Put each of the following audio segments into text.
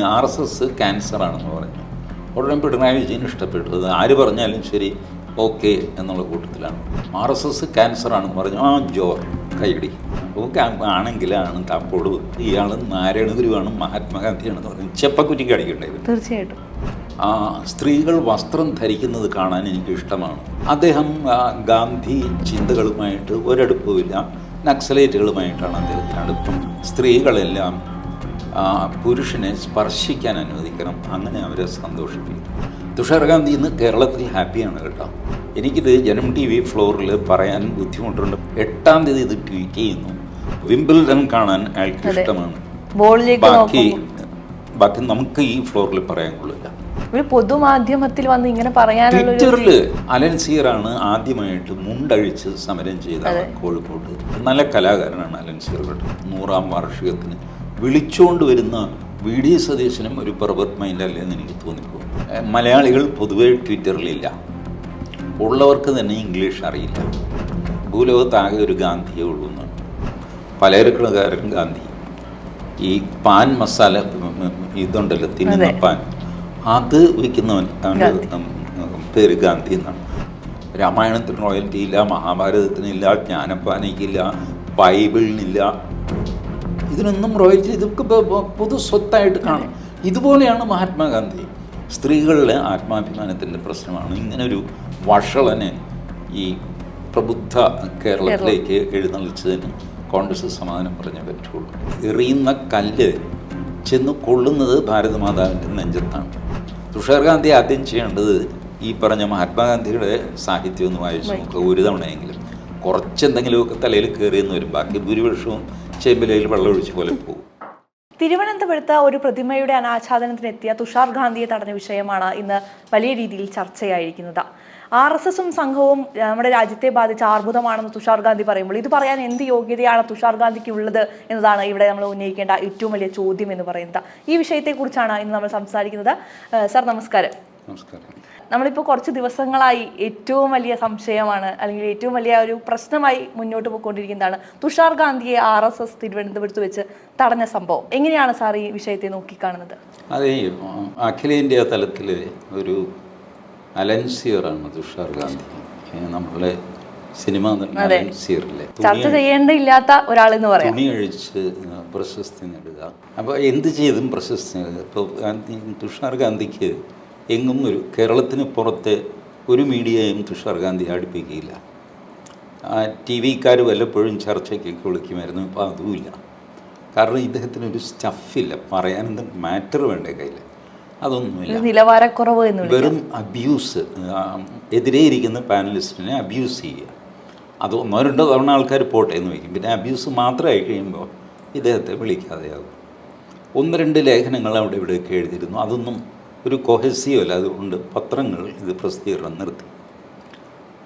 R S S ക്യാൻസറാണെന്ന് പറഞ്ഞു. ഉടനെ പിണറായി വിജയൻ ഇഷ്ടപ്പെട്ടു. അത് ആര് പറഞ്ഞാലും ശരി ഓക്കെ എന്നുള്ള കൂട്ടത്തിലാണ്. ആർ എസ് എസ് ക്യാൻസറാണെന്ന് പറഞ്ഞു. ആ ജോർ കൈയടി. ഓക്കെ ആണെങ്കിലാണ് കാപ്പോട് ഇയാൾ നാരായണ ഗുരുവാണ് മഹാത്മാഗാന്ധിയാണെന്ന് പറഞ്ഞു. ചെപ്പക്കുറ്റിക്ക് അടിക്കണ്ടായിരുന്നു തീർച്ചയായിട്ടും. ആ, സ്ത്രീകൾ വസ്ത്രം ധരിക്കുന്നത് കാണാൻ എനിക്ക് ഇഷ്ടമാണ്. അദ്ദേഹം ഗാന്ധി ചിന്തകളുമായിട്ട് ഒരടുപ്പമില്ല. നക്സലേറ്റുകളുമായിട്ടാണ് അദ്ദേഹത്തിന് അടുപ്പം. സ്ത്രീകളെല്ലാം പുരുഷനെ സ്പർശിക്കാൻ അനുവദിക്കണം. അങ്ങനെ അവരെ സന്തോഷിപ്പിക്കും. തുഷാർ ഗാന്ധി ഇന്ന് കേരളത്തിൽ ഹാപ്പിയാണ് കേട്ടോ. എനിക്കിത് ജനം ടി വി ഫ്ലോറിൽ പറയാൻ ബുദ്ധിമുട്ടുണ്ട്. എട്ടാം തീയതി ഇത് ട്വീറ്റ് ചെയ്യുന്നു. വിംബിൾഡൺ കാണാൻ അയാൾക്ക് ഇഷ്ടമാണ്. ബാക്കി ബാക്കി നമുക്ക് ഈ ഫ്ലോറിൽ പറയാൻ കൊള്ളില്ല. ഒരു പൊതുമാധ്യമത്തിൽ വന്ന് ഇങ്ങനെ പറയാൻ ട്വിറ്ററിൽ അലൻ സീറാണ് ആദ്യമായിട്ട് മുണ്ടഴിച്ച് സമരം ചെയ്ത കോഴിക്കോട്ട്. നല്ല കലാകാരനാണ് അലൻ സീർ കേട്ടോ. നൂറാം വാർഷികത്തിന് വിളിച്ചുകൊണ്ട് വരുന്ന വി ഡി സതീശനും ഒരു പർവത് മൈൻഡ് അല്ലേന്ന് എനിക്ക് തോന്നിപ്പോകും. മലയാളികൾ പൊതുവെ ട്വിറ്ററിലില്ല. ഉള്ളവർക്ക് തന്നെ ഇംഗ്ലീഷ് അറിയില്ല. ഭൂലോകത്താകെ ഒരു ഗാന്ധിയെ ഉള്ളൂ എന്നാണ് പലചരക്കുകാരൻ ഗാന്ധി. ഈ പാൻ മസാല ഇതുണ്ടല്ലോ തിന്നുന്ന പാൻ. അത് വിൽക്കുന്നവൻ പേര് ഗാന്ധി എന്നാണ്. രാമായണത്തിന് റോയൽറ്റി ഇല്ല മഹാഭാരതത്തിനില്ല ജ്ഞാനപ്പാനയ്ക്കില്ല ബൈബിളിനില്ല ഇതിനൊന്നും റോയൽറ്റി ഇതൊക്കെ പൊതു സ്വത്തായിട്ട് കാണും. ഇതുപോലെയാണ് മഹാത്മാഗാന്ധി. സ്ത്രീകളിലെ ആത്മാഭിമാനത്തിന്റെ പ്രശ്നമാണ്. ഇങ്ങനെ ഒരു വഷളനെ ഈ പ്രബുദ്ധ കേരളത്തിലേക്ക് എഴുന്നള്ളിച്ചതിന് കോൺഗ്രസ് സമാധാനം പറഞ്ഞേ പറ്റുള്ളൂ. എറിയുന്ന കല്ല് ചെന്ന് കൊള്ളുന്നത് ഭാരതമാതാവിന്റെ നെഞ്ചത്താണ്. തുഷാർ ഗാന്ധി ആദ്യം ചെയ്യേണ്ടത് ഈ പറഞ്ഞ മഹാത്മാഗാന്ധിയുടെ സാഹിത്യം ഒന്ന് വായിച്ചു നോക്കുക ഒരു തവണയെങ്കിലും കുറച്ചെന്തെങ്കിലുമൊക്കെ തലയിൽ കയറിയെന്ന് വരും. ബാക്കി ഭൂരിപക്ഷവും ചെമ്പിലയിൽ വെള്ളമൊഴിച്ച് പോലെ പോകും. തിരുവനന്തപുരത്ത് ഒരു പ്രതിമയുടെ അനാച്ഛാദനത്തിനെത്തിയ തുഷാർ ഗാന്ധിയെ തടഞ്ഞ വിഷയമാണ് ഇന്ന് വലിയ രീതിയിൽ ചർച്ചയായിരിക്കുന്നത്. ആർ എസ് എസും സംഘവും നമ്മുടെ രാജ്യത്തെ ബാധിച്ച അർബുദമാണെന്ന് തുഷാർ ഗാന്ധി പറയുമ്പോൾ ഇത് പറയാൻ എന്ത് യോഗ്യതയാണ് തുഷാർ ഗാന്ധിക്ക് ഉള്ളത് എന്നതാണ് ഇവിടെ നമ്മൾ ഉന്നയിക്കേണ്ട ഏറ്റവും വലിയ ചോദ്യം എന്ന് പറയുന്നത്. ഈ വിഷയത്തെക്കുറിച്ചാണ് ഇന്ന് നമ്മൾ സംസാരിക്കുന്നത്. സർ നമസ്കാരം. നമസ്കാരം. നമ്മളിപ്പോൾ കുറച്ച് ദിവസങ്ങളായി ഏറ്റവും വലിയ സംശയമാണ് അല്ലെങ്കിൽ ഏറ്റവും വലിയ ഒരു പ്രശ്നമായി മുന്നോട്ട് പോയിക്കൊണ്ടിരിക്കുന്നതാണ് തുഷാർ ഗാന്ധിയെ ആർ എസ് എസ് തിരുവനന്തപുരത്ത് വെച്ച് തടഞ്ഞ സംഭവം. എങ്ങനെയാണ് സാർ ഈ വിഷയത്തെ നോക്കിക്കാണുന്നത്? അതെ അഖിലേന്ത്യാ തലത്തിൽ ഒരു അലൻസിയറാണ് തുഷാർ ഗാന്ധി. നമ്മളെ സിനിമ അലൻസിയറിലെ ചർച്ച ചെയ്യേണ്ടില്ലാത്ത ഒരാളെന്ന് പറയാം. തുണി അഴിച്ച് പ്രശസ്തി നേടുക. അപ്പോൾ എന്ത് ചെയ്തും പ്രശസ്തി നേടുക. ഇപ്പോൾ ഗാന്ധി തുഷാർ ഗാന്ധിക്ക് എങ്ങും ഒരു കേരളത്തിന് പുറത്ത് ഒരു മീഡിയയും തുഷാർ ഗാന്ധി അടുപ്പിക്കുകയില്ല ടി വിക്കാർ വല്ലപ്പോഴും ചർച്ചയ്ക്കൊക്കെ വിളിക്കുമായിരുന്നു. ഇപ്പോൾ അതുമില്ല കാരണം ഇദ്ദേഹത്തിന് ഒരു സ്റ്റഫില്ല പറയാനെന്ത് മാറ്റർ വേണ്ട കയ്യിൽ? അതൊന്നുമില്ല നിലവാരക്കുറവ് വെറും അബ്യൂസ് എതിരെ ഇരിക്കുന്ന പാനലിസ്റ്റിനെ അബ്യൂസ് ചെയ്യുക. അത് ഒന്നോ രണ്ടോ തവണ ആൾക്കാർ പോട്ടെ എന്ന് വയ്ക്കും പിന്നെ അബ്യൂസ് മാത്രമായി കഴിയുമ്പോൾ ഇദ്ദേഹത്തെ വിളിക്കാതെയാകും. ഒന്ന് രണ്ട് ലേഖനങ്ങൾ അവിടെ ഇവിടെയൊക്കെ എഴുതിയിരുന്നു. അതൊന്നും ഒരു കൊഹസീവ് അല്ല അതുകൊണ്ട് പത്രങ്ങൾ ഇത് പ്രസിദ്ധീകരണം നിർത്തി.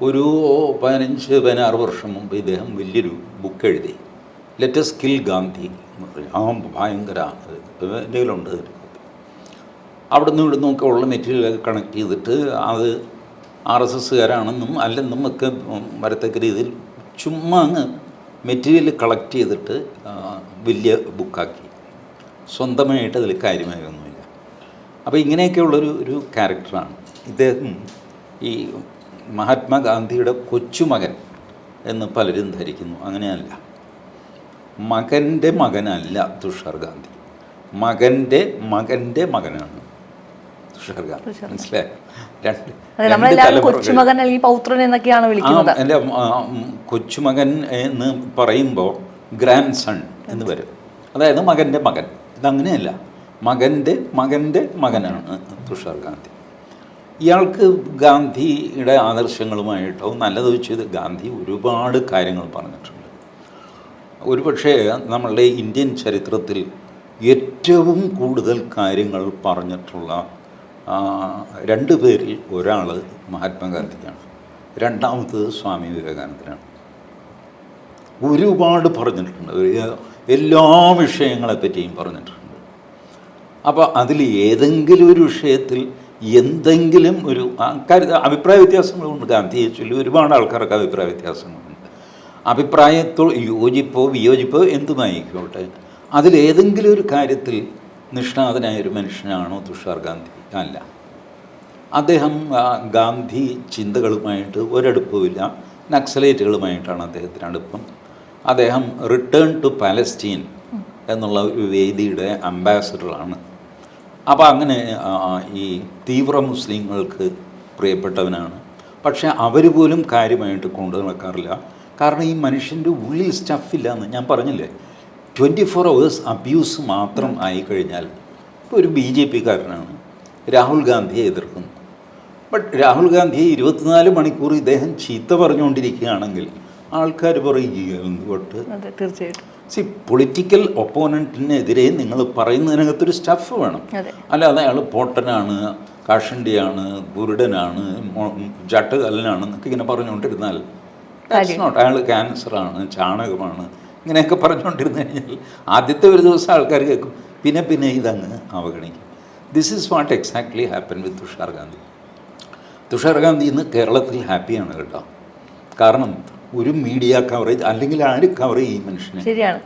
ഒരു പതിനഞ്ച് പതിനാറ് വർഷം മുമ്പ് ഇദ്ദേഹം വലിയൊരു ബുക്ക് എഴുതി. ലെറ്റസ് കിൽ ഗാന്ധി എന്ന് പറഞ്ഞു ആ ഭയങ്കര എന്റെ കയ്യിലുണ്ട് ഇവിടുന്ന് ഒക്കെ ഉള്ള മെറ്റീരിയലൊക്കെ കണക്ട് ചെയ്തിട്ട് അത് ആർ എസ് എസ്സുകാരാണെന്നും അല്ലെന്നും ഒക്കെ വരത്തക്ക രീതിയിൽ ചുമ്മാ അങ്ങ് മെറ്റീരിയൽ കളക്ട് ചെയ്തിട്ട് വലിയ ബുക്കാക്കി സ്വന്തമായിട്ട് അതിൽ കാര്യമായി ഒന്നുമില്ല അപ്പോൾ ഇങ്ങനെയൊക്കെയുള്ളൊരു ഒരു ക്യാരക്ടറാണ്. ഇദ്ദേഹം ഈ മഹാത്മാഗാന്ധിയുടെ കൊച്ചുമകൻ എന്ന് പലരും ധരിക്കുന്നു. അങ്ങനെയല്ല. മകന്റെ മകനല്ല തുഷാർ ഗാന്ധി. മകന്റെ മകന്റെ മകനാണ് തുഷാർ ഗാന്ധി. മനസ്സിലായി? എന്റെ കൊച്ചുമകൻ എന്ന് പറയുമ്പോൾ ഗ്രാൻഡ് സൺ എന്ന് വരും. അതായത് മകന്റെ മകൻ. ഇതങ്ങനെയല്ല. മകന്റെ മകന്റെ മകനാണ്. തുഷാർ ഗാന്ധി. ഇയാൾക്ക് ഗാന്ധിയുടെ ആദർശങ്ങളുമായിട്ടോ നല്ലത് വെച്ചത് ഗാന്ധി ഒരുപാട് കാര്യങ്ങൾ പറഞ്ഞിട്ടുണ്ട്. ഒരുപക്ഷേ നമ്മളുടെ ഇന്ത്യൻ ചരിത്രത്തിൽ ഏറ്റവും കൂടുതൽ കാര്യങ്ങൾ പറഞ്ഞിട്ടുള്ള രണ്ട് പേരിൽ ഒരാൾ മഹാത്മാഗാന്ധിയാണ് രണ്ടാമത്തത് സ്വാമി വിവേകാനന്ദനാണ്. ഒരുപാട് പറഞ്ഞിട്ടുണ്ട്. എല്ലാ വിഷയങ്ങളെപ്പറ്റിയും പറഞ്ഞിട്ടുണ്ട്. അപ്പോൾ അതിൽ ഏതെങ്കിലും ഒരു വിഷയത്തിൽ എന്തെങ്കിലും ഒരു കാര്യ അഭിപ്രായ വ്യത്യാസങ്ങളുണ്ട്. ഗാന്ധിയെ ചൊല്ലി ഒരുപാട് ആൾക്കാർക്ക് അഭിപ്രായ വ്യത്യാസങ്ങളുണ്ട്. അഭിപ്രായത്തോ യോജിപ്പോ വിയോജിപ്പോ എന്തുമായിക്കോട്ടെ? അതിലേതെങ്കിലും ഒരു കാര്യത്തിൽ നിഷ്ണാതനായ ഒരു മനുഷ്യനാണോ തുഷാർ ഗാന്ധി? അല്ല. അദ്ദേഹം ഗാന്ധി ചിന്തകളുമായിട്ട് ഒരടുപ്പമില്ല. നക്സലേറ്റുകളുമായിട്ടാണ് അദ്ദേഹത്തിന് അടുപ്പം. അദ്ദേഹം റിട്ടേൺ ടു പാലസ്റ്റീൻ എന്നുള്ള ഒരു വേദിയുടെ അംബാസഡറാണ്. അപ്പോൾ അങ്ങനെ ഈ തീവ്ര മുസ്ലിങ്ങൾക്ക് പ്രിയപ്പെട്ടവനാണ്. പക്ഷേ അവർ പോലും കാര്യമായിട്ട് കൊണ്ടു നടക്കാറില്ല കാരണം ഈ മനുഷ്യന്റെ ഉള്ളിൽ സ്റ്റഫില്ല എന്ന് ഞാൻ പറഞ്ഞില്ലേ? ട്വന്റി ഫോർ അവേഴ്സ് അബ്യൂസ് മാത്രം ആയിക്കഴിഞ്ഞാൽ ഇപ്പോൾ ഒരു ബി ജെ പിക്കാരനാണ്. രാഹുൽ ഗാന്ധിയെ എതിർക്കുന്നു. ബട്ട് രാഹുൽ ഗാന്ധിയെ ഇരുപത്തിനാല് മണിക്കൂർ ഇദ്ദേഹം ചീത്ത പറഞ്ഞുകൊണ്ടിരിക്കുകയാണെങ്കിൽ ആൾക്കാർ എന്തുകൊണ്ട് അതെ തീർച്ചയായിട്ടും. സി പൊളിറ്റിക്കൽ ഒപ്പോണന്റിനെതിരെ നിങ്ങൾ പറയുന്നതിനകത്തൊരു സ്റ്റഫ് വേണം. അല്ലാതെ അയാൾ പോട്ടനാണ് കാഷണ്ടിയാണ് കുരുടനാണ് മൊ- ജട്ടുകല്ലനാണ് എന്നൊക്കെ ഇങ്ങനെ പറഞ്ഞുകൊണ്ടിരുന്നാൽ നോട്ട് അയാൾ ക്യാൻസറാണ് ചാണകമാണ് ഇങ്ങനെയൊക്കെ പറഞ്ഞുകൊണ്ടിരുന്നു കഴിഞ്ഞാൽ ആദ്യത്തെ ഒരു ദിവസം ആൾക്കാർ കേൾക്കും. പിന്നെ പിന്നെ ഇതങ്ങ് അവഗണിക്കും. This is what exactly happen with Tushar Gandhi. Tushar Gandhi ഇന്ന് കേരളത്തിൽ ഹാപ്പിയാണ് കേട്ടോ. കാരണം ഒരു മീഡിയ കവറേജ് അല്ലെങ്കിൽ ആര് കവർ ചെയ്യും മനുഷ്യനെ? ശരിയാണ്.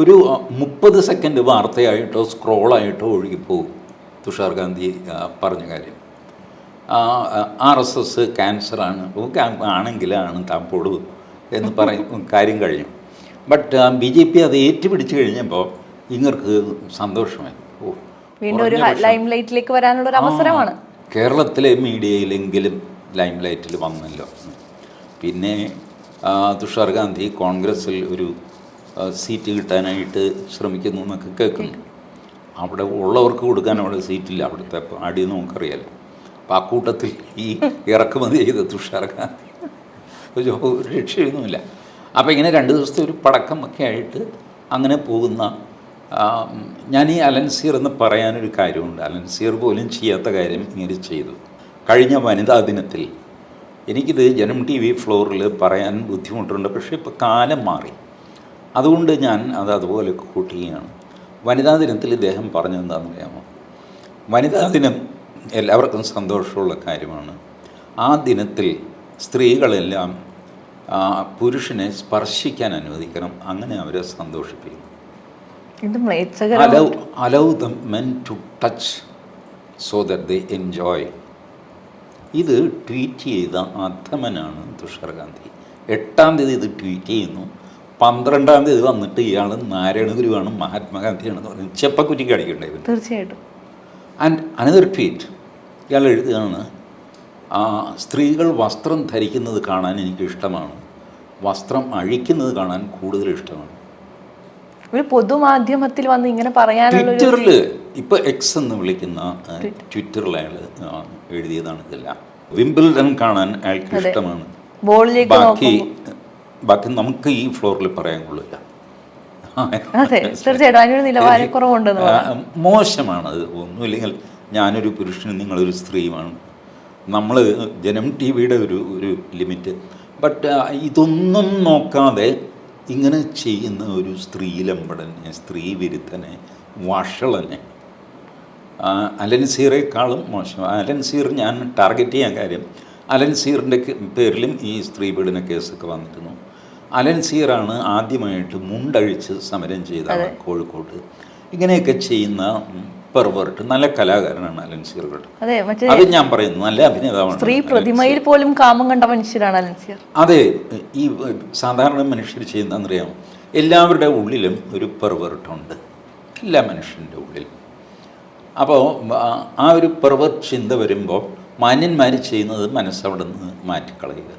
ഒരു മുപ്പത് സെക്കൻഡ് വാർത്തയായിട്ടോ സ്ക്രോളായിട്ടോ ഒഴുകിപ്പോകും തുഷാർ ഗാന്ധി പറഞ്ഞ കാര്യം. ആർ എസ് എസ് ക്യാൻസറാണ് ആണെങ്കിലാണ് താൻ എന്ന് പറയും കാര്യം കഴിഞ്ഞു. ബട്ട് ബി ജെ പി അത് ഏറ്റുപിടിച്ച് കഴിഞ്ഞപ്പോൾ ഇങ്ങർക്ക് സന്തോഷമായി. ഓ ലൈറ്റിലേക്ക് വരാനുള്ള ഒരു അവസരമാണ്. കേരളത്തിലെ മീഡിയയിലെങ്കിലും ലൈം ലൈറ്റിൽ വന്നല്ലോ. പിന്നെ തുഷാർ ഗാന്ധി കോൺഗ്രസ്സിൽ ഒരു സീറ്റ് കിട്ടാനായിട്ട് ശ്രമിക്കുന്നു എന്നൊക്കെ കേൾക്കുന്നു. അവിടെ ഉള്ളവർക്ക് കൊടുക്കാൻ അവിടെ സീറ്റില്ല. അവിടുത്തെ അടി നമുക്കറിയാലോ. അപ്പം ആ കൂട്ടത്തിൽ ഈ ഇറക്കുമതി ചെയ്ത തുഷാർ ഗാന്ധി. ഒരു രക്ഷയൊന്നുമില്ല. അപ്പോൾ ഇങ്ങനെ രണ്ട് ദിവസത്തെ ഒരു പടക്കം ഒക്കെ ആയിട്ട് അങ്ങനെ പോകുന്ന ഞാൻ ഈ അലൻസീർ എന്ന് പറയാനൊരു കാര്യമുണ്ട്. അലൻസീർ പോലും ചെയ്യാത്ത കാര്യം ഇങ്ങനെ ചെയ്തു. കഴിഞ്ഞ വനിതാ ദിനത്തിൽ എനിക്കിത് ജനം ടി വി ഫ്ലോറിൽ പറയാൻ ബുദ്ധിമുട്ടുണ്ട്. പക്ഷേ ഇപ്പോൾ കാലം മാറി. അതുകൊണ്ട് ഞാൻ അത് അതുപോലെ കൂട്ടുകയാണ്. വനിതാ ദിനത്തിൽ ഇദ്ദേഹം പറഞ്ഞതെന്താണെന്ന് അറിയാമോ വനിതാ ദിനം എല്ലാവർക്കും സന്തോഷമുള്ള കാര്യമാണ്. ആ ദിനത്തിൽ സ്ത്രീകളെല്ലാം പുരുഷനെ സ്പർശിക്കാൻ അനുവദിക്കണം. അങ്ങനെ അവരെ സന്തോഷിപ്പിക്കുന്നു. Allow allow the men to touch so that they enjoy ഇത് ട്വീറ്റ് ചെയ്ത അധമനാണ് തുഷാർ ഗാന്ധി. എട്ടാം തീയതി ഇത് ട്വീറ്റ് ചെയ്യുന്നു. പന്ത്രണ്ടാം തീയതി വന്നിട്ട് ഇയാൾ നാരായണ ഗുരുവാണ് മഹാത്മാഗാന്ധിയാണെന്ന് പറയുന്നത് ചെപ്പക്കുറ്റി കാണിക്കണ്ടേ തീർച്ചയായിട്ടും. ആൻഡ് അനദർ ട്വീറ്റ് ഇയാൾ എഴുതുകയാണ് ആ, സ്ത്രീകൾ വസ്ത്രം ധരിക്കുന്നത് കാണാൻ എനിക്ക് ഇഷ്ടമാണ്. വസ്ത്രം അഴിക്കുന്നത് കാണാൻ കൂടുതൽ ഇഷ്ടമാണ്. ഒരു പൊതുമാധ്യമത്തിൽ വന്ന് ഇങ്ങനെ പറയാനുള്ള ട്വിറ്ററിൽ ഇപ്പൊ എക്സ് എന്ന് വിളിക്കുന്ന ട്വിറ്ററിൽ അയാൾ എഴുതിയതാണ് ഇതെല്ലാം. വിംബിൾഡൺ കാണാൻ അയാൾക്ക് ഇഷ്ടമാണ്. ബാക്കി ബാക്കി നമുക്ക് ഈ ഫ്ലോറിൽ പറയാൻ കൊള്ളില്ല. മോശമാണ് അത്. ഒന്നുമില്ലെങ്കിൽ ഞാനൊരു പുരുഷനും നിങ്ങളൊരു സ്ത്രീയുമാണ്. നമ്മൾ ജനം ടി വിയുടെ ഒരു ഒരു ലിമിറ്റ്. ബട്ട് ഇതൊന്നും നോക്കാതെ ഇങ്ങനെ ചെയ്യുന്ന ഒരു സ്ത്രീലമ്പടനെ സ്ത്രീ വിരുദ്ധനെ വഷളനെ ആ, അലൻസീറേക്കാളും മോശം. അലൻസീർ ഞാൻ ടാർഗറ്റ് ചെയ്യാൻ കാര്യം അലൻ അലൻസീറിന്റെ പേരിലും ഈ സ്ത്രീ പീഡന കേസൊക്കെ വന്നിരുന്നു. അലൻസീറാണ് ആദ്യമായിട്ട് മുണ്ടഴിച്ച് സമരം ചെയ്ത ആൾ കോഴിക്കോട്ട് ഇങ്ങനെയൊക്കെ ചെയ്യുന്ന പെർവേർട്ട് നല്ല കലാകാരനാണ് അലൻ സീർ അതെ ഞാൻ പറയുന്നു നല്ല അഭിനേതാവാണ് സ്ത്രീ പ്രതിമയിൽ പോലും കാമം കണ്ട മനുഷ്യരാണ് സീർ. അതെ ഈ സാധാരണ മനുഷ്യർ ചെയ്യുന്നതെന്നറിയാമോ എല്ലാവരുടെ ഉള്ളിലും ഒരു പെർവേർട്ടുണ്ട്. എല്ലാ മനുഷ്യന്റെ ഉള്ളിലും. അപ്പോൾ ആ- ഒരു പ്രവർചിന്ത ചിന്ത വരുമ്പോൾ മാന്യന്മാർ ചെയ്യുന്നത് മനസ്സവിടെ നിന്ന് മാറ്റിക്കളയുക.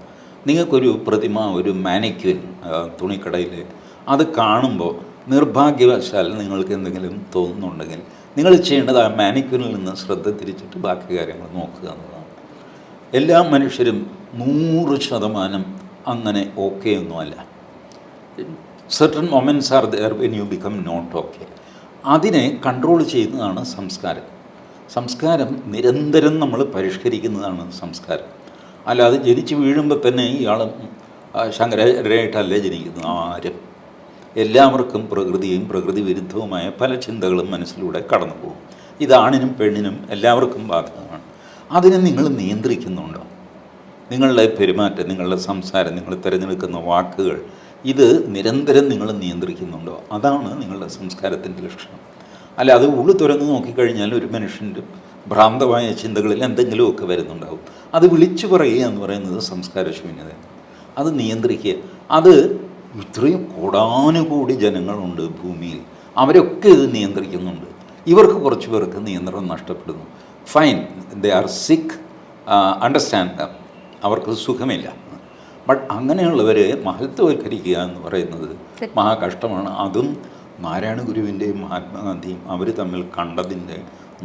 നിങ്ങൾക്കൊരു പ്രതിമ ഒരു മാനിക്വിൻ തുണിക്കടയിൽ അത് കാണുമ്പോൾ നിർഭാഗ്യവശാൽ നിങ്ങൾക്ക് എന്തെങ്കിലും തോന്നുന്നുണ്ടെങ്കിൽ നിങ്ങൾ ചെയ്യേണ്ടത് ആ മാനിക്വിനിൽ നിന്ന് ശ്രദ്ധ തിരിച്ചിട്ട് ബാക്കി കാര്യങ്ങൾ നോക്കുക എന്നതാണ് എല്ലാ മനുഷ്യരും നൂറ് ശതമാനം അങ്ങനെ ഓക്കെ ഒന്നുമല്ല. Certain moments are there when you become not okay അതിനെ കൺട്രോൾ ചെയ്യുന്നതാണ് സംസ്കാരം. സംസ്കാരം നിരന്തരം നമ്മൾ പരിഷ്കരിക്കുന്നതാണ് സംസ്കാരം. അല്ലാതെ ജനിച്ച് വീഴുമ്പോൾ തന്നെ ഇയാൾ ശങ്കരായിട്ടല്ലേ ജനിക്കുന്നത്? ആരും. എല്ലാവർക്കും പ്രകൃതിയും പ്രകൃതി വിരുദ്ധവുമായ പല ചിന്തകളും മനസ്സിലൂടെ കടന്നു പോകും. ഇത് ആണിനും പെണ്ണിനും എല്ലാവർക്കും ബാധകമാണ്. അതിനെ നിങ്ങൾ നിയന്ത്രിക്കുന്നുണ്ടോ? നിങ്ങളുടെ പെരുമാറ്റം നിങ്ങളുടെ സംസാരം നിങ്ങൾ തിരഞ്ഞെടുക്കുന്ന വാക്കുകൾ ഇത് നിരന്തരം നിങ്ങൾ നിയന്ത്രിക്കുന്നുണ്ടോ? അതാണ് നിങ്ങളുടെ സംസ്കാരത്തിന്റെ ലക്ഷണം. അല്ല അത് ഉള്ളു തുറന്ന് നോക്കിക്കഴിഞ്ഞാൽ ഒരു മനുഷ്യന്റെ ഭ്രാന്തമായ ചിന്തകളിൽ എന്തെങ്കിലുമൊക്കെ വരുന്നുണ്ടാവും. അത് വിളിച്ചു പറയുക എന്ന് പറയുന്നത് സംസ്കാര ശൂന്യതയാണ് അത് നിയന്ത്രിക്കുക. അത് ഇത്രയും കോടാനുകൂടി ജനങ്ങളുണ്ട് ഭൂമിയിൽ. അവരൊക്കെ ഇത് നിയന്ത്രിക്കുന്നുണ്ട്. ഇവർക്ക് കുറച്ച് പേർക്ക് നിയന്ത്രണം നഷ്ടപ്പെടുന്നു. Fine they are sick understand അവർക്ക് സുഖമില്ല. ബട്ട് അങ്ങനെയുള്ളവരെ മഹത്വവൽക്കരിക്കുക എന്ന് പറയുന്നത് മഹാകഷ്ടമാണ്. അതും നാരായണ ഗുരുവിന്റെയും മഹാത്മാഗാന്ധിയും അവർ തമ്മിൽ കണ്ടതിന്റെ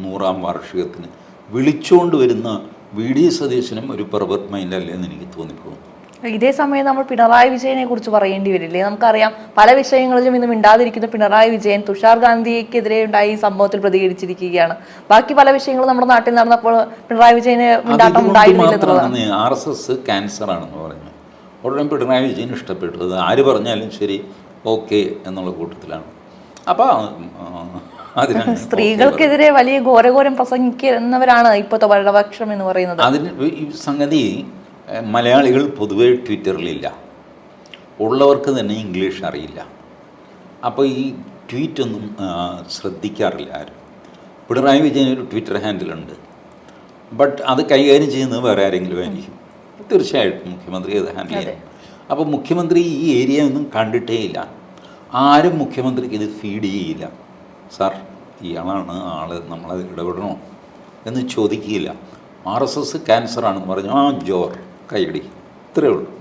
നൂറാം വാർഷികത്തിന് വിളിച്ചുകൊണ്ട് വരുന്ന വി ഡി സതീശനും ഒരു പെർവെർട്ട് എന്ന് എനിക്ക് തോന്നിപ്പോകുന്നു. ഇതേ സമയം നമ്മൾ പിണറായി വിജയനെ കുറിച്ച് പറയേണ്ടി വരില്ലേ? നമുക്കറിയാം പല വിഷയങ്ങളിലും ഇന്ന് മിണ്ടാതിരിക്കുന്ന പിണറായി വിജയൻ തുഷാർ ഗാന്ധിക്കെതിരെ ഉണ്ടായി ഈ സംഭവത്തിൽ പ്രതികരിച്ചിരിക്കുകയാണ്. ബാക്കി പല വിഷയങ്ങളും നമ്മുടെ നാട്ടിൽ നടന്നപ്പോൾ പിണറായി വിജയനെ മിണ്ടാട്ടം ഉണ്ടായിരുന്നില്ല ആർ എസ് എസ് ക്യാൻസർ ആണെന്ന് പറഞ്ഞു ഉടനെ പിണറായി വിജയൻ ഇഷ്ടപ്പെട്ടു അത് ആര് പറഞ്ഞാലും ശരി ഓക്കെ എന്നുള്ള കൂട്ടത്തിലാണ്. അപ്പോൾ സ്ത്രീകൾക്കെതിരെ വലിയ ഘോരഘോരം പ്രസംഗിക്കുന്നവരാണ് ഇപ്പോഴത്തെ ഭരണപക്ഷം എന്ന് പറയുന്നത്. അതിന് ഈ സംഗതി മലയാളികൾ പൊതുവെ ട്വിറ്ററിലില്ല. ഉള്ളവർക്ക് തന്നെ ഇംഗ്ലീഷ് അറിയില്ല. അപ്പോൾ ഈ ട്വീറ്റൊന്നും ശ്രദ്ധിക്കാറില്ല ആരും. പിണറായി വിജയൻ ഒരു ട്വിറ്റർ ഹാൻഡിലുണ്ട്. ബട്ട് അത് കൈകാര്യം ചെയ്യുന്നത് വേറെ ആരെങ്കിലും ആയിരിക്കും. തീർച്ചയായിട്ടും മുഖ്യമന്ത്രി അത് ഹാൻഡിൽ അപ്പോൾ മുഖ്യമന്ത്രി ഈ ഏരിയ ഒന്നും കണ്ടിട്ടേ ഇല്ല. ആരും മുഖ്യമന്ത്രിക്ക് ഇത് ഫീഡ് ചെയ്യില്ല. സാർ ഇയാളാണ് ആൾ നമ്മളത് ഇടപെടണോ എന്ന് ചോദിക്കുകയില്ല. ആർ എസ് എസ് ക്യാൻസർ ആണെന്ന് പറഞ്ഞു. ആ ജോർ കൈയടി. ഇത്രയേ ഉള്ളൂ.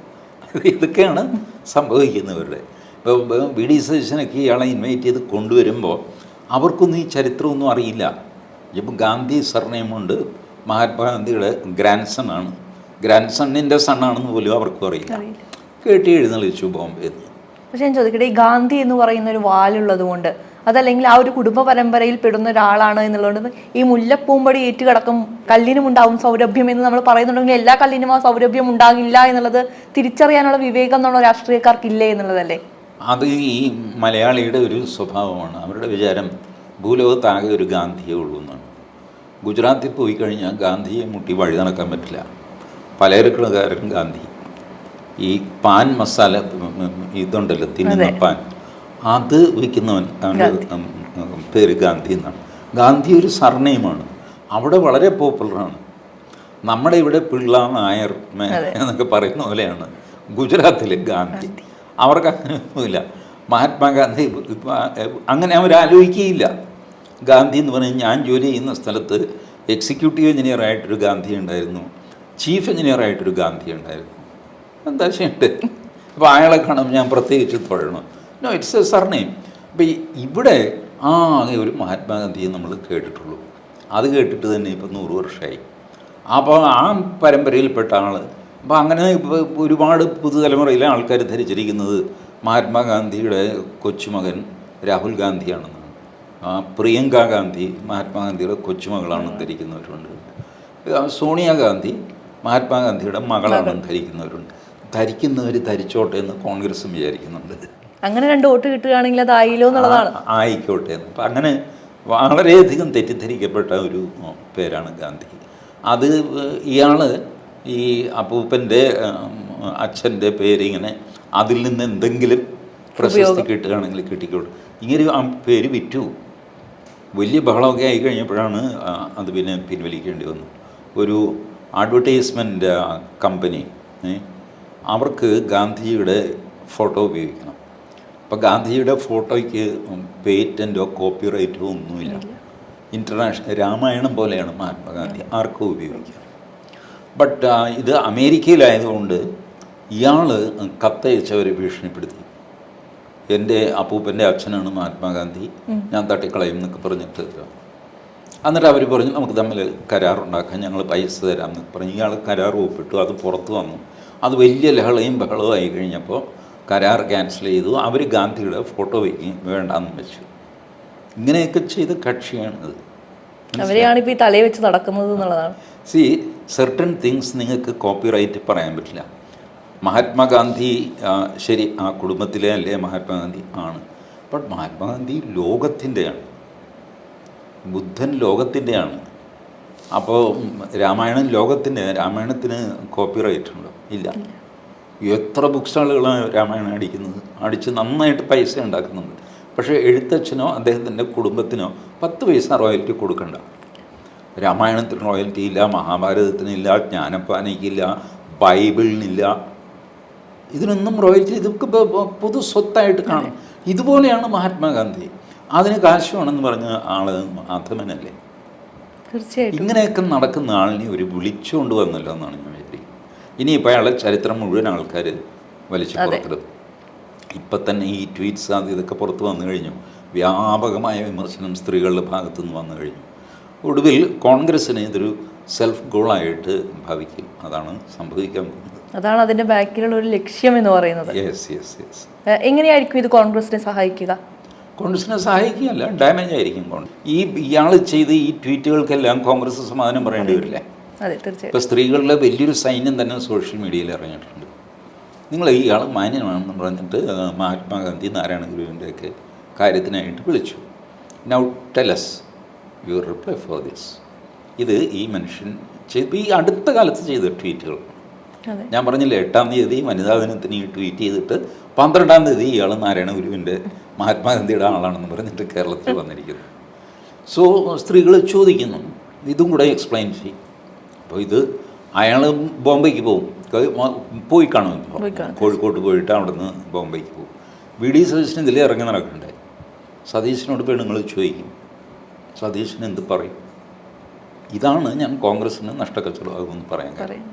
ഇതൊക്കെയാണ് സംഭവിക്കുന്നവരുടെ. ഇപ്പോൾ വി ഡി സതീശനൊക്കെ ഇയാളെ ഇൻവൈറ്റ് ചെയ്ത് കൊണ്ടുവരുമ്പോൾ അവർക്കൊന്നും ഈ ചരിത്രമൊന്നും അറിയില്ല. ഇപ്പം ഗാന്ധി സർനെയിമുണ്ട്. മഹാത്മാഗാന്ധിയുടെ ഗ്രാൻഡ്സൺ ആണ്. ഗ്രാൻഡ് സണ്ണിന്റെ സണ്ണാണെന്ന് പോലും അവർക്കും അറിയില്ല. കേട്ടി എഴുന്നള്ളിച്ചു ബോംബെ പക്ഷെ ഞാൻ ചോദിക്കട്ടെ ഈ ഗാന്ധി എന്ന് പറയുന്ന ഒരു വാലുള്ളത് കൊണ്ട് അതല്ലെങ്കിൽ ആ ഒരു കുടുംബ പരമ്പരയിൽ പെടുന്ന ഒരാളാണ് എന്നുള്ളത് ഈ മുല്ലപ്പൂമ്പടി ഏറ്റുകിടക്കും കല്ലിനും ഉണ്ടാവും സൗരഭ്യം എന്ന് നമ്മൾ പറയുന്നുണ്ടെങ്കിൽ എല്ലാ കല്ലിനും ആ സൗരഭ്യം ഉണ്ടാകില്ല എന്നുള്ളത് തിരിച്ചറിയാനുള്ള വിവേകം എന്നുള്ള രാഷ്ട്രീയക്കാർക്കില്ലേ എന്നുള്ളതല്ലേ? അത് ഈ മലയാളിയുടെ ഒരു സ്വഭാവമാണ്. അവരുടെ വിചാരം ഭൂലോകത്താകെ ഒരു ഗാന്ധിയേ ഉള്ളൂ എന്നാണ്. ഗുജറാത്തിൽ പോയി കഴിഞ്ഞാൽ ഗാന്ധിയെ മുട്ടി വഴി നടക്കാൻ പറ്റില്ല. പലചരക്കുകാരൻ ഗാന്ധി. ഈ പാൻ മസാല ഇതുണ്ടല്ലോ തിന്നുന്ന പാൻ. അത് വിൽക്കുന്നവൻ അവന്റെ ഉം, ഉം, പേര് ഗാന്ധി എന്നാണ്. ഗാന്ധി ഒരു സർനെയിമാണ്. അവിടെ വളരെ പോപ്പുലറാണ് നമ്മുടെ ഇവിടെ പിള്ള നായർ എന്നൊക്കെ പറയുന്ന പോലെയാണ് ഗുജറാത്തിലെ ഗാന്ധി. അവർക്ക് അങ്ങനെയൊന്നുമില്ല. മഹാത്മാഗാന്ധി അങ്ങനെ അവർ ആലോചിക്കുകയില്ല ഗാന്ധി എന്ന് പറഞ്ഞാൽ ഞാൻ ജോലി ചെയ്യുന്ന സ്ഥലത്ത് എക്സിക്യൂട്ടീവ് എഞ്ചിനീയർ ആയിട്ടൊരു ഗാന്ധി ഉണ്ടായിരുന്നു. ചീഫ് എഞ്ചിനീയർ ആയിട്ടൊരു ഗാന്ധി ഉണ്ടായിരുന്നു. എന്താ ചെയ്യണ്ടേ? അപ്പോൾ അയാളെ കാണുമ്പോൾ ഞാൻ പ്രത്യേകിച്ച് തൊഴണം. നോ ഇറ്റ്സ് എ സർനെയിം അപ്പോൾ ഇവിടെ ആ ഒരു മഹാത്മാഗാന്ധിയെ നമ്മൾ കേട്ടിട്ടുള്ളൂ. അത് കേട്ടിട്ട് തന്നെ ഇപ്പം നൂറ് വർഷമായി അപ്പോൾ ആ പരമ്പരയിൽപ്പെട്ട ആൾ അപ്പോൾ അങ്ങനെ ഇപ്പോൾ ഒരുപാട് പുതുതലമുറയിലെ ആൾക്കാർ ധരിച്ചിരിക്കുന്നത് മഹാത്മാഗാന്ധിയുടെ കൊച്ചുമകൻ രാഹുൽ ഗാന്ധിയാണെന്നാണ്. പ്രിയങ്ക ഗാന്ധി മഹാത്മാഗാന്ധിയുടെ കൊച്ചുമകളാണെന്ന് ധരിക്കുന്നവരുണ്ട്. സോണിയാഗാന്ധി മഹാത്മാഗാന്ധിയുടെ മകളാണ് ധരിക്കുന്നവരുണ്ട്. ധരിക്കുന്നവർ ധരിച്ചോട്ടെ എന്ന് കോൺഗ്രസും വിചാരിക്കുന്നുണ്ട്. അങ്ങനെ രണ്ട് വോട്ട് കിട്ടുകയാണെങ്കിൽ അത് ആയില്ലോ എന്നുള്ളതാണ്. ആയിക്കോട്ടെ എന്ന്. അപ്പം അങ്ങനെ വളരെയധികം തെറ്റിദ്ധരിക്കപ്പെട്ട ഒരു പേരാണ് ഗാന്ധി. അത് ഇയാൾ ഈ അപ്പൂപ്പന്റെ അച്ഛന്റെ പേരിങ്ങനെ അതിൽ നിന്ന് എന്തെങ്കിലും പ്രശസ്തി കിട്ടുകയാണെങ്കിൽ കിട്ടിക്കോട്ടെ ഇങ്ങനെ ആ പേര് വിറ്റു. വലിയ ബഹളമൊക്കെ ആയി കഴിഞ്ഞപ്പോഴാണ് അത് പിന്നെ പിൻവലിക്കേണ്ടി വന്നു. ഒരു അഡ്വർടൈസ്മെന്റ് കമ്പനി അവർക്ക് ഗാന്ധിജിയുടെ ഫോട്ടോ ഉപയോഗിക്കണം. അപ്പോൾ ഗാന്ധിജിയുടെ ഫോട്ടോയ്ക്ക് പേറ്റന്റോ കോപ്പിറൈറ്റോ ഒന്നുമില്ല. ഇന്റർനാഷണൽ രാമായണം പോലെയാണ് മഹാത്മാഗാന്ധി ആർക്കും ഉപയോഗിക്കാം ബട്ട് ഇത് അമേരിക്കയിലായതുകൊണ്ട് ഇയാൾ കത്തയച്ചവരെ ഭീഷണിപ്പെടുത്തി. എന്റെ അപ്പൂപ്പന്റെ അച്ഛനാണ് മഹാത്മാഗാന്ധി ഞാൻ തട്ടിക്കളയും എന്നൊക്കെ പറഞ്ഞിട്ട് എന്നിട്ട് അവർ പറഞ്ഞു നമുക്ക് തമ്മിൽ കരാറുണ്ടാക്കാൻ ഞങ്ങൾ പൈസ തരാം എന്ന് പറഞ്ഞു ഇയാൾ കരാർ ഒപ്പിട്ടു അത് പുറത്തു വന്നു. അത് വലിയ ലഹളയും ബഹളവും ആയി കഴിഞ്ഞപ്പോൾ കരാർ ക്യാൻസൽ ചെയ്തു. അവർ ഗാന്ധിയുടെ ഫോട്ടോ വയ്ക്കുകയും വേണ്ടാന്ന് വെച്ചു. ഇങ്ങനെയൊക്കെ ചെയ്ത കക്ഷിയാണിത്. അവരെയാണ് ഇപ്പോൾ ഈ തലയിൽ വെച്ച് നടക്കുന്നത് എന്നുള്ളതാണ്. സി സെർട്ടൺ തിങ്സ് നിങ്ങൾക്ക് കോപ്പിറൈറ്റ് പറയാൻ പറ്റില്ല. മഹാത്മാഗാന്ധി ശരി ആ കുടുംബത്തിലെ അല്ലേ മഹാത്മാഗാന്ധി ആണ്. ബട്ട് മഹാത്മാഗാന്ധി ലോകത്തിന്റെയാണ്. ബുദ്ധൻ ലോകത്തിന്റെയാണ്. അപ്പോൾ രാമായണം ലോകത്തിന്റെ രാമായണത്തിന് കോപ്പിറൈറ്റ് ഉണ്ടോ? ഇല്ല. എത്ര ബുക്ക് സ്റ്റാളുകളാണ് രാമായണം അടിക്കുന്നത്? അടിച്ച് നന്നായിട്ട് പൈസ ഉണ്ടാക്കുന്നുണ്ട്. പക്ഷേ എഴുത്തച്ഛനോ അദ്ദേഹത്തിന്റെ കുടുംബത്തിനോ പത്ത് പൈസ റോയൽറ്റി കൊടുക്കണ്ട. രാമായണത്തിന് റോയൽറ്റി ഇല്ല മഹാഭാരതത്തിനില്ല ജ്ഞാനപ്പാനയ്ക്കില്ല ബൈബിളിനില്ല. ഇതിനൊന്നും റോയൽറ്റി ഇതൊക്കെ പൊതു സ്വത്തായിട്ട് കാണും. ഇതുപോലെയാണ് മഹാത്മാഗാന്ധി. അതിന് കാശ് വേണമെന്ന് പറഞ്ഞ ആൾ അധമനല്ലേ തീർച്ചയായിട്ടും. ഇങ്ങനെയൊക്കെ നടക്കുന്ന ആളിനെ ഒരു വിളിച്ചുകൊണ്ട് വന്നല്ലോ എന്നാണ് ഞാൻ വിചാരിക്കുന്നത് ഇനിയിപ്പോൾ അയാളെ ചരിത്രം മുഴുവൻ ആൾക്കാർ വലിച്ചു പുറത്തിടും ഇപ്പം തന്നെ ഈ ട്വീറ്റ്സ് അത് ഇതൊക്കെ പുറത്ത് വന്നു കഴിഞ്ഞു. വ്യാപകമായ വിമർശനം സ്ത്രീകളുടെ ഭാഗത്തു നിന്ന് വന്നു കഴിഞ്ഞു. ഒടുവിൽ കോൺഗ്രസ്സിന് ഇതൊരു സെൽഫ് ഗോളായിട്ട് ഭാവിക്കും. അതാണ് സംഭവിക്കാൻ പോകുന്നത്. അതാണ് അതിന്റെ ബാക്കിലുള്ള ഒരു ലക്ഷ്യം എന്ന് പറയുന്നത്. യെസ് യെസ് യെസ് എങ്ങനെയായിരിക്കും ഇത് കോൺഗ്രസിനെ സഹായിക്കുക? കോൺഗ്രസിനെ സഹായിക്കുകയല്ല ഡാമേജ് ആയിരിക്കും കോൺഗ്രസ് ഈ ഇയാൾ ചെയ്ത് ഈ ട്വീറ്റുകൾക്കെല്ലാം കോൺഗ്രസ് സമാധാനം പറയേണ്ടി വരില്ലേ? ഇപ്പോൾ സ്ത്രീകളുടെ വലിയൊരു സൈന്യം തന്നെ സോഷ്യൽ മീഡിയയിൽ ഇറങ്ങിയിട്ടുണ്ട്. നിങ്ങൾ ഇയാൾ മാന്യമാണെന്ന് പറഞ്ഞിട്ട് മഹാത്മാഗാന്ധി നാരായണ ഗുരുവിന്റെയൊക്കെ കാര്യത്തിനായിട്ട് വിളിച്ചു. Now tell us your reply for this ഇത് ഈ മനുഷ്യൻ ചെയ്ത് ഈ അടുത്ത കാലത്ത് ചെയ്ത ട്വീറ്റുകൾ ഞാൻ പറഞ്ഞില്ലേ എട്ടാം തീയതി വനിതാ ദിനത്തിന് ഈ ട്വീറ്റ് ചെയ്തിട്ട് പന്ത്രണ്ടാം തീയതി ഇയാൾ നാരായണ ഗുരുവിന്റെ മഹാത്മാഗാന്ധിയുടെ ആളാണെന്ന് പറഞ്ഞിട്ട് കേരളത്തിൽ വന്നിരിക്കുന്നു. സോ സ്ത്രീകൾ ചോദിക്കുന്നു. ഇതും കൂടെ എക്സ്പ്ലെയിൻ ചെയ്യും. അപ്പോൾ ഇത് അയാൾ ബോംബെക്ക് പോകും. പോയി കാണും. കോഴിക്കോട്ട് പോയിട്ട് അവിടെ നിന്ന് ബോംബെക്ക് പോകും. വി ഡി സതീശൻ ഇതിലേ ഇറങ്ങി നടക്കണ്ടേ? സതീശനോട് പെണ്ണുങ്ങൾ ചോദിക്കും. സതീശൻ എന്ത് പറയും? ഇതാണ് ഞാൻ കോൺഗ്രസിന് നഷ്ടക്കച്ചവടമാകുമെന്ന് പറയാൻ കാര്യം.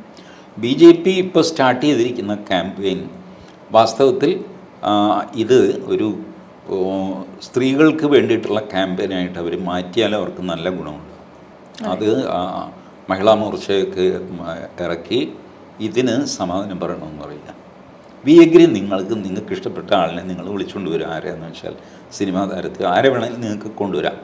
ബി ജെ പി ഇപ്പോൾ സ്റ്റാർട്ട് ചെയ്തിരിക്കുന്ന ക്യാമ്പയിൻ വാസ്തവത്തിൽ ഇത് ഒരു സ്ത്രീകൾക്ക് വേണ്ടിയിട്ടുള്ള ക്യാമ്പയിനായിട്ട് അവർ മാറ്റിയാൽ അവർക്ക് നല്ല ഗുണമുണ്ട്. അത്. മഹിളാ മോർച്ചയൊക്കെ ഇറക്കി ഇതിന് സമാധാനം പറയണമെന്ന് പറയുക. വി എഗ്രി നിങ്ങൾക്ക് നിങ്ങൾക്ക് ഇഷ്ടപ്പെട്ട ആളിനെ നിങ്ങൾ വിളിച്ചുകൊണ്ട് വരും ആരെയാണെന്ന് വെച്ചാൽ സിനിമാ താരത്തിൽ ആരെ വേണമെങ്കിലും നിങ്ങൾക്ക് കൊണ്ടുവരാം.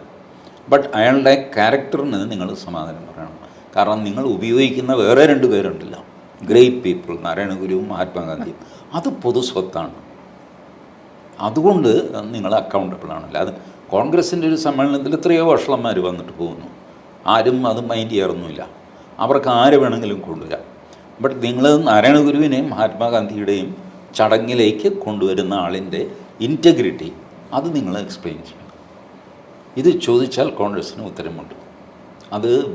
ബട്ട് അയാളുടെ ക്യാരക്ടറിന് നിങ്ങൾ സമാധാനം പറയണം. കാരണം നിങ്ങൾ ഉപയോഗിക്കുന്ന വേറെ രണ്ട് പേരുണ്ടല്ലോ. ഗ്രേറ്റ് പീപ്പിൾ നാരായണ ഗുരുവും മഹാത്മാഗാന്ധിയും. അത് പൊതു സ്വത്താണ്. അതുകൊണ്ട് നിങ്ങൾ അക്കൗണ്ടബിൾ ആണല്ലോ അത് കോൺഗ്രസിന്റെ ഒരു സമ്മേളനത്തിൽ എത്രയോ വഷളന്മാർ വന്നിട്ട് പോകുന്നു. ആരും അത് മൈൻഡ് ചെയ്യാറൊന്നുമില്ല. അവർക്ക് ആരെ വേണമെങ്കിലും കൊണ്ടുവരാം. ബട്ട് നിങ്ങൾ നാരായണ ഗുരുവിനെയും മഹാത്മാഗാന്ധിയുടെയും ചടങ്ങിലേക്ക് കൊണ്ടുവരുന്ന ആളിന്റെ ഇന്റഗ്രിറ്റി അത് നിങ്ങൾ എക്സ്പ്ലെയിൻ ചെയ്യണം. ഇത് ചോദിച്ചാൽ കോൺഗ്രസ്സിന് ഉത്തരമുണ്ട്. അത്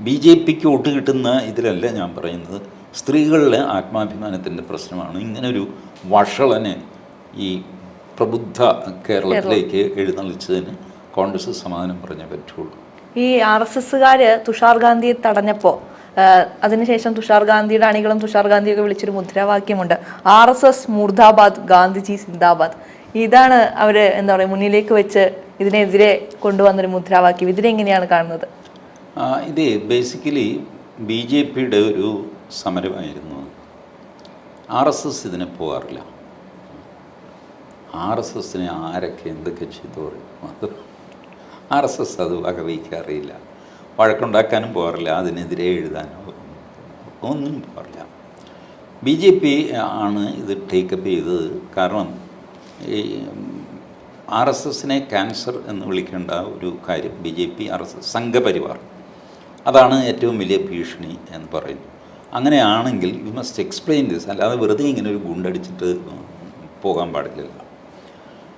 ബി ജെ പിക്ക് വോട്ട് കിട്ടുന്ന ഇതിലല്ല ഞാൻ പറയുന്നത്. സ്ത്രീകളിലെ ആത്മാഭിമാനത്തിന്റെ പ്രശ്നമാണ്. ഇങ്ങനൊരു വഷളനെ ഈ പ്രബുദ്ധ കേരളത്തിലേക്ക് എഴുന്നള്ളിച്ചതിന് കോൺഗ്രസ് സമാധാനം പറഞ്ഞേ പറ്റുള്ളൂ. ഈ ആർ എസ് എസ്സുകാർ തുഷാർ ഗാന്ധിയെ തടഞ്ഞപ്പോൾ അതിനുശേഷം തുഷാർ ഗാന്ധിയുടെ അണികളും തുഷാർ ഗാന്ധിയൊക്കെ വിളിച്ചൊരു മുദ്രാവാക്യമുണ്ട്. ആർ എസ് എസ് മൂർദാബാദ് ഗാന്ധിജി സിന്ദാബാദ്. ഇതാണ് അവർ എന്താ പറയുക മുന്നിലേക്ക് വെച്ച് ഇതിനെതിരെ കൊണ്ടുവന്നൊരു മുദ്രാവാക്യം. ഇതിനെങ്ങനെയാണ് കാണുന്നത്? ഇത് ബേസിക്കലി ബി ജെ പിയുടെ ഒരു സമരമായിരുന്നു. ആർ എസ് എസ് ഇതിനെ പോകാറില്ല. ആർ എസ് എസിനെ ആരൊക്കെ എന്തൊക്കെ ചെയ്തു പറയും അത് ആർ എസ് എസ് അത് വകവയ്ക്കാറില്ല വഴക്കുണ്ടാക്കാനും പോകാറില്ല. അതിനെതിരെ എഴുതാനോ ഒന്നും പോകാറില്ല. ബി ജെ പി ആണ് ഇത് ടേക്കപ്പ് ചെയ്തത്. കാരണം ഈ ആർ എസ് എസിനെ ക്യാൻസർ എന്ന് വിളിക്കേണ്ട ഒരു കാര്യം B J P R S S Sangh Parivar. അതാണ് ഏറ്റവും വലിയ ഭീഷണി എന്ന് പറയുന്നു. അങ്ങനെയാണെങ്കിൽ യു മസ്റ്റ് എക്സ്പ്ലെയിൻ ദിസ് അല്ലാതെ വെറുതെ ഇങ്ങനെ ഒരു ഗുണ്ടടിച്ചിട്ട് പോകാൻ പാടില്ലല്ലോ.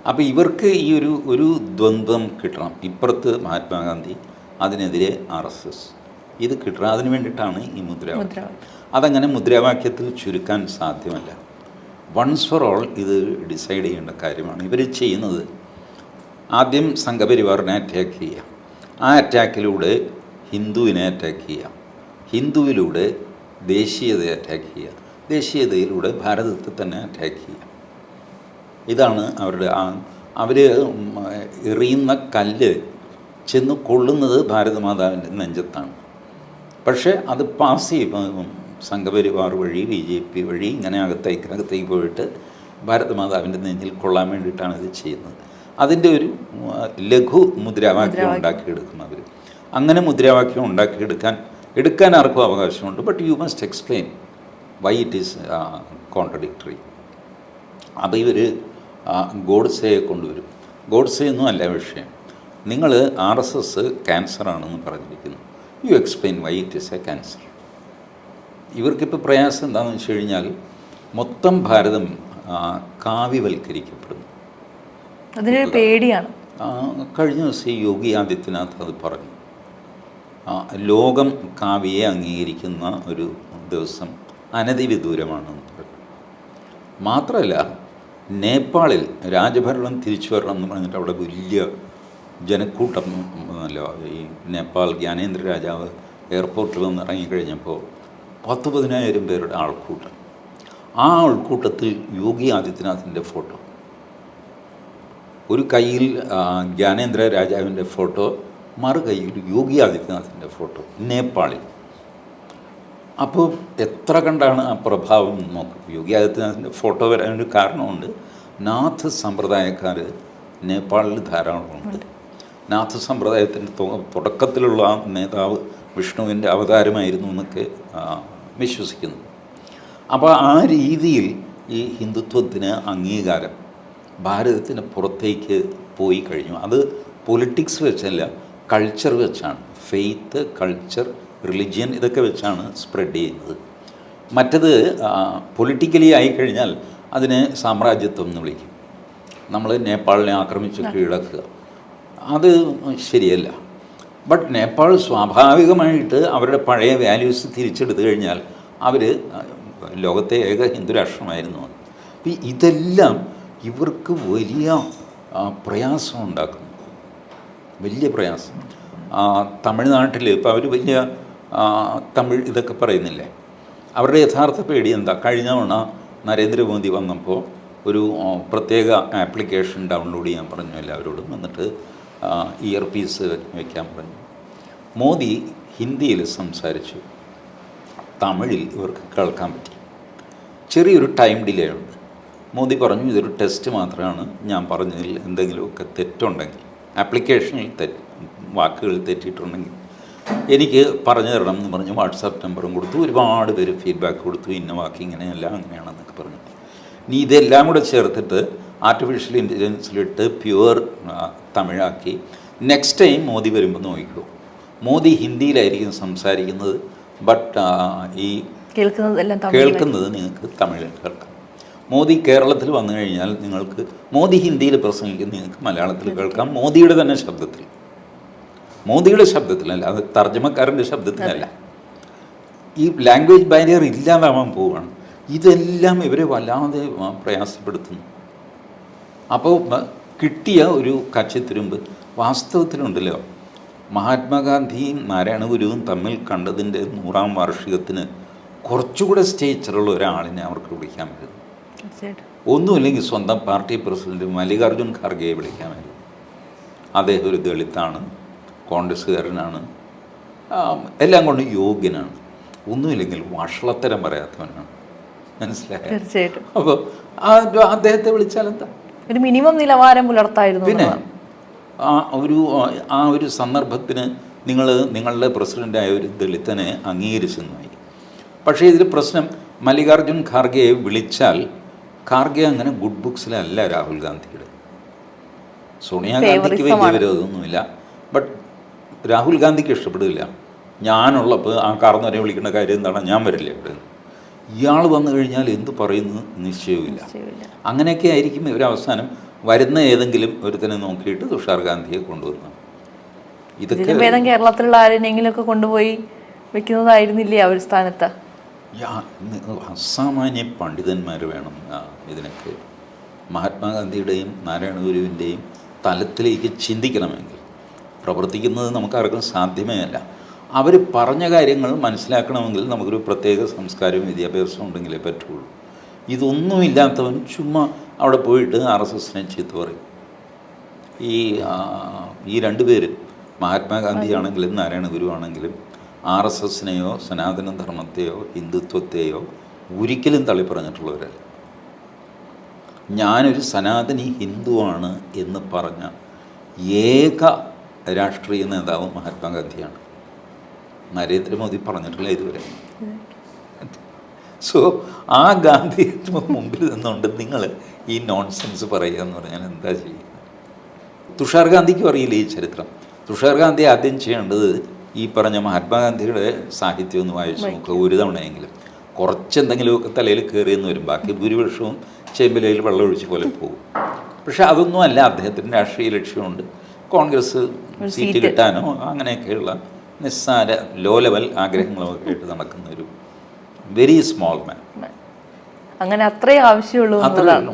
അപ്പോൾ ഇവർക്ക് ഈ ഒരു ഒരു ദ്വന്ദ്വം കിട്ടണം. ഇപ്പുറത്ത് മഹാത്മാഗാന്ധി അതിനെതിരെ ആർ എസ് എസ്. ഇത് കിട്ടണം. അതിന് വേണ്ടിയിട്ടാണ് ഈ മുദ്രാവാക്യം. അതങ്ങനെ മുദ്രാവാക്യത്തിൽ ചുരുക്കാൻ സാധ്യമല്ല. വൺസ് ഫോർ ഓൾ ഇത് ഡിസൈഡ് ചെയ്യേണ്ട കാര്യമാണ്. ഇവർ ചെയ്യുന്നത് ആദ്യം സംഘപരിവാറിനെ അറ്റാക്ക് ചെയ്യുക. ആ അറ്റാക്കിലൂടെ ഹിന്ദുവിനെ അറ്റാക്ക് ചെയ്യുക. ഹിന്ദുവിലൂടെ ദേശീയതയെ അറ്റാക്ക് ചെയ്യുക. ദേശീയതയിലൂടെ ഭാരതത്തെ തന്നെ അറ്റാക്ക് ചെയ്യുക. ഇതാണ് അവരുടെ അവർ എറിയുന്ന കല്ല് ചെന്ന് കൊള്ളുന്നത് ഭാരതമാതാവിന്റെ നെഞ്ചത്താണ്. പക്ഷേ അത് പാസ് ചെയ്യും സംഘപരിവാർ വഴി ബി ജെ പി വഴി ഇങ്ങനെ അകത്തേക്ക് അകത്തേക്ക് പോയിട്ട് ഭാരതമാതാവിന്റെ നെഞ്ചിൽ കൊള്ളാൻ വേണ്ടിയിട്ടാണ് ഇത് ചെയ്യുന്നത്. അതിന്റെ ഒരു ലഘു മുദ്രാവാക്യം ഉണ്ടാക്കിയെടുക്കും അവർ അങ്ങനെ മുദ്രാവാക്യം ഉണ്ടാക്കിയെടുക്കാൻ എടുക്കാൻ ആർക്കും അവകാശമുണ്ട്. But you must explain why it is contradictory അപ്പോൾ ഇവർ ഗോഡ്സയെ കൊണ്ടുവരും. ഗോഡ്സെ ഒന്നും അല്ല വിഷയം. നിങ്ങൾ ആർ എസ് എസ് ക്യാൻസറാണെന്ന് പറഞ്ഞിരിക്കുന്നു. You explain why it is a cancer. ഇവർക്കിപ്പോൾ പ്രയാസം എന്താണെന്ന് വെച്ച് കഴിഞ്ഞാൽ മൊത്തം ഭാരതം കാവ്യവൽക്കരിക്കപ്പെടുന്നു. അതിനൊരു പേടിയാണ്. കഴിഞ്ഞ ദിവസം യോഗി ആദിത്യനാഥ് അത് പറഞ്ഞു. ലോകം കാവ്യയെ അംഗീകരിക്കുന്ന ഒരു ദിവസം അനധിവിദൂരമാണെന്ന് പറഞ്ഞു. മാത്രമല്ല നേപ്പാളിൽ രാജഭരണം തിരിച്ചു വരണം എന്ന് പറഞ്ഞിട്ട് അവിടെ വലിയ ജനക്കൂട്ടം അല്ല ഈ നേപ്പാൾ ജ്ഞാനേന്ദ്ര രാജാവ് എയർപോർട്ടിൽ വന്ന് ഇറങ്ങിക്കഴിഞ്ഞപ്പോൾ പത്ത് പതിനായിരം പേരുടെ ആൾക്കൂട്ടം. ആ ആൾക്കൂട്ടത്തിൽ യോഗി ആദിത്യനാഥിന്റെ ഫോട്ടോ. ഒരു കയ്യിൽ ജ്ഞാനേന്ദ്ര രാജാവിന്റെ ഫോട്ടോ മറു കയ്യിൽ യോഗി ആദിത്യനാഥിന്റെ ഫോട്ടോ നേപ്പാളിൽ. അപ്പോൾ എത്ര കണ്ടാണ് ആ പ്രഭാവം എന്ന് നോക്കും യോഗി ആദിത്യനാഥിന്റെ ഫോട്ടോ വരാനൊരു കാരണമുണ്ട്. നാഥ് സമ്പ്രദായക്കാർ നേപ്പാളിൽ ധാരാളമുണ്ട് നാഥ് സമ്പ്രദായത്തിന്റെ തുടക്കത്തിലുള്ള ആ നേതാവ് വിഷ്ണുവിന്റെ അവതാരമായിരുന്നു എന്നൊക്കെ വിശ്വസിക്കുന്നു. അപ്പോൾ ആ രീതിയിൽ ഈ ഹിന്ദുത്വത്തിന് അംഗീകാരം ഭാരതത്തിന് പുറത്തേക്ക് പോയി കഴിഞ്ഞു. അത് പൊളിറ്റിക്സ് വെച്ചല്ല കൾച്ചർ വെച്ചാണ്. ഫെയ്ത്ത് കൾച്ചർ റിലിജിയൻ ഇതൊക്കെ വെച്ചാണ് സ്പ്രെഡ് ചെയ്യുന്നത്. മറ്റത് പൊളിറ്റിക്കലി ആയിക്കഴിഞ്ഞാൽ അതിനെ സാമ്രാജ്യത്വം എന്ന് വിളിക്കും. നമ്മൾ നേപ്പാളിനെ ആക്രമിച്ച് കീഴടക്കുക. അത് ശരിയല്ല. ബട്ട് നേപ്പാൾ സ്വാഭാവികമായിട്ട് അവരുടെ പഴയ വാല്യൂസ് തിരിച്ചെടുത്തു കഴിഞ്ഞാൽ അവർ ലോകത്തെ ഏക ഹിന്ദു രാഷ്ട്രമായിരുന്നു അപ്പം ഇതെല്ലാം ഇവർക്ക് വലിയ പ്രയാസം ഉണ്ടാക്കുന്നു. വലിയ പ്രയാസം. തമിഴ്നാട്ടിൽ ഇപ്പോൾ അവർ വലിയ തമിഴ് ഇതൊക്കെ പറയുന്നില്ലേ? അവരുടെ യഥാർത്ഥ പേടി എന്താ? കഴിഞ്ഞ തവണ നരേന്ദ്രമോദി വന്നപ്പോൾ ഒരു പ്രത്യേക ആപ്ലിക്കേഷൻ ഡൗൺലോഡ് ചെയ്യാൻ പറഞ്ഞു എല്ലാവരോടും. എന്നിട്ട് ഇയർ പീസ് വയ്ക്കാൻ പറഞ്ഞു. മോദി ഹിന്ദിയിൽ സംസാരിച്ചു. തമിഴിൽ ഇവർക്ക് കേൾക്കാൻ പറ്റി. ചെറിയൊരു ടൈം ഡിലേ ഉണ്ട്. മോദി പറഞ്ഞു ഇതൊരു ടെസ്റ്റ് മാത്രമാണ്. ഞാൻ പറഞ്ഞതിൽ എന്തെങ്കിലുമൊക്കെ തെറ്റുണ്ടെങ്കിൽ ആപ്ലിക്കേഷനിൽ തെറ്റ് വാക്കുകൾ തെറ്റിയിട്ടുണ്ടെങ്കിൽ എനിക്ക് പറഞ്ഞു തരണം എന്ന് പറഞ്ഞ് വാട്സാപ്പ് നമ്പറും കൊടുത്തു. ഒരുപാട് പേര് ഫീഡ്ബാക്ക് കൊടുത്തു. ഇന്ന വാക്ക് ഇങ്ങനെയല്ല അങ്ങനെയാണെന്നൊക്കെ പറഞ്ഞു. നീ ഇതെല്ലാം കൂടെ ചേർത്തിട്ട് ആർട്ടിഫിഷ്യൽ ഇന്റലിജൻസിലിട്ട് പ്യുവർ തമിഴാക്കി. നെക്സ്റ്റ് ടൈം മോദി വരുമ്പോൾ നോക്കിക്കോ. മോദി ഹിന്ദിയിലായിരിക്കും സംസാരിക്കുന്നത് ബട്ട് ഈ കേൾക്കുന്നത് നിങ്ങൾക്ക് തമിഴിൽ കേൾക്കാം. മോദി കേരളത്തിൽ വന്നു കഴിഞ്ഞാൽ നിങ്ങൾക്ക് മോദി ഹിന്ദിയിൽ പ്രസംഗിക്കുന്ന നിങ്ങൾക്ക് മലയാളത്തിൽ കേൾക്കാം. മോദിയുടെ തന്നെ ശബ്ദത്തിൽ. മോദിയുടെ ശബ്ദത്തിലല്ല അത് തർജമക്കാരന്റെ ശബ്ദത്തിലല്ല. ഈ ലാംഗ്വേജ് ബാരിയർ ഇല്ലാതാവാൻ പോവുകയാണ് ഇതെല്ലാം ഇവരെ വല്ലാതെ പ്രയാസപ്പെടുത്തുന്നു. അപ്പോൾ കിട്ടിയ ഒരു കച്ചിത്തുരുമ്പ് വാസ്തവത്തിലുണ്ടല്ലോ. മഹാത്മാഗാന്ധിയും നാരായണ ഗുരുവും തമ്മിൽ കണ്ടതിന്റെ നൂറാം വാർഷികത്തിന് കുറച്ചുകൂടെ സ്റ്റേച്ചറുള്ള ഒരാളിനെ അവർക്ക് വിളിക്കാൻ പറ്റും ഒന്നുമില്ലെങ്കിൽ സ്വന്തം പാർട്ടി പ്രസിഡന്റ് മല്ലികാർജുൻ ഖാർഗെയെ പറ്റും അദ്ദേഹം ഒരു ദളിതാണ്. കോൺഗ്രസ്സുകാരനാണ്. എല്ലാം കൊണ്ട് യോഗ്യനാണ്. ഒന്നുമില്ലെങ്കിൽ വഷളത്തരം പറയാത്തവനാണ്. മനസ്സിലായി? തീർച്ചയായിട്ടും. അപ്പോൾ ആ അദ്ദേഹത്തെ വിളിച്ചാൽ എന്താ? ഒരു മിനിമം നിലവാരം പുലർത്തായിരുന്നു പിന്നെ ആ ഒരു ആ ഒരു സന്ദർഭത്തിന് നിങ്ങൾ നിങ്ങളുടെ പ്രസിഡന്റായ ഒരു ദളിതനെ അംഗീകരിച്ചെന്നായി. പക്ഷേ ഇതിൽ പ്രശ്നം മല്ലികാർജുൻ ഖാർഗെയെ വിളിച്ചാൽ ഖാർഗെ അങ്ങനെ ഗുഡ് ബുക്സിലല്ല രാഹുൽ ഗാന്ധിയുടെ. സോണിയാഗാന്ധിക്ക് വലിയ. വിരോധമൊന്നുമില്ല. ബട്ട് രാഹുൽ ഗാന്ധിക്ക് ഇഷ്ടപ്പെടില്ല. ഞാനുള്ളപ്പോൾ ആ കാർന്നവരെ വിളിക്കേണ്ട കാര്യം എന്താണ്? ഞാൻ വരില്ല ഇവിടെ. ഇയാൾ വന്നു കഴിഞ്ഞാൽ എന്ത് പറയുന്നു നിശ്ചയവുമില്ല. നിശ്ചയമില്ല. അങ്ങനെയൊക്കെ ആയിരിക്കും ഒരു അവസാനം വരുന്ന ഏതെങ്കിലും ഒരുത്തനെ നോക്കിയിട്ട് തുഷാർ ഗാന്ധിയെ കൊണ്ടുവന്നു ഇതൊക്കെ ഭേദം കേരളത്തിലുള്ള ആരെങ്കിലും ഒക്കെ കൊണ്ടുപോയി വെക്കുന്നതായിരുന്നില്ലേ ആ ഒരു സ്ഥാനത്ത്? അസാമാന്യ പണ്ഡിതന്മാർ വേണം ഇതിനൊക്കെ. മഹാത്മാഗാന്ധിയുടെയും നാരായണ ഗുരുവിന്റെയും തലത്തിലേക്ക് ചിന്തിക്കണമെങ്കിൽ. പ്രവർത്തിക്കുന്നത് നമുക്കാർക്കും സാധ്യമേ അല്ല അവർ പറഞ്ഞ കാര്യങ്ങൾ മനസ്സിലാക്കണമെങ്കിൽ നമുക്കൊരു പ്രത്യേക സംസ്കാരവും വിദ്യാഭ്യാസവും ഉണ്ടെങ്കിലേ പറ്റുള്ളൂ. ഇതൊന്നുമില്ലാത്തവൻ ചുമ്മാ അവിടെ പോയിട്ട് ആർ എസ് എസിനെ ചീത്ത പറയും. ഈ ഈ രണ്ട് മഹാത്മാഗാന്ധി ആണെങ്കിലും നാരായണ ഗുരു ആണെങ്കിലും ആർ എസ് എസിനെയോ സനാതന ധർമ്മത്തെയോ ഹിന്ദുത്വത്തെയോ ഒരിക്കലും തള്ളിപ്പറഞ്ഞിട്ടുള്ളവരല്ല ഞാനൊരു സനാതനി ഹിന്ദുവാണ് എന്ന് പറഞ്ഞ ഏക രാഷ്ട്രീയ നേതാവ് മഹാത്മാഗാന്ധിയാണ്. നരേന്ദ്രമോദി പറഞ്ഞിട്ടില്ല ഇതുവരെ. സോ ആ ഗാന്ധി മുമ്പിൽ നിന്നുകൊണ്ട് നിങ്ങൾ ഈ നോൺസെൻസ് പറയുക എന്ന് പറഞ്ഞാൽ എന്താ ചെയ്യുക? തുഷാർ ഗാന്ധിക്ക് അറിയില്ല ഈ ചരിത്രം. തുഷാർ ഗാന്ധി ആദ്യം ചെയ്യേണ്ടത് ഈ പറഞ്ഞ മഹാത്മാഗാന്ധിയുടെ സാഹിത്യം ഒന്ന് വായിച്ചു നോക്കുക ഒരു തവണയെങ്കിലും. കുറച്ചെന്തെങ്കിലുമൊക്കെ തലയിൽ കയറിയെന്ന് വരും. ബാക്കി ഭൂരിപക്ഷവും ചേമ്പിലയിൽ വെള്ളമൊഴിച്ച് പോലെ പോകും. പക്ഷേ അതൊന്നും അല്ല. അദ്ദേഹത്തിന്റെ രാഷ്ട്രീയ ലക്ഷ്യമുണ്ട്. കോൺഗ്രസ് സീറ്റ് കിട്ടാനോ അങ്ങനെയൊക്കെയുള്ള നിസ്സാര ലോ ലെവൽ ആഗ്രഹങ്ങളൊക്കെ ആയിട്ട് നടക്കുന്ന ഒരു വെരി സ്മോൾ മാൻ അങ്ങനെ അത്രേ ആവശ്യമുള്ളൂ അത്രേ ഉള്ളൂ.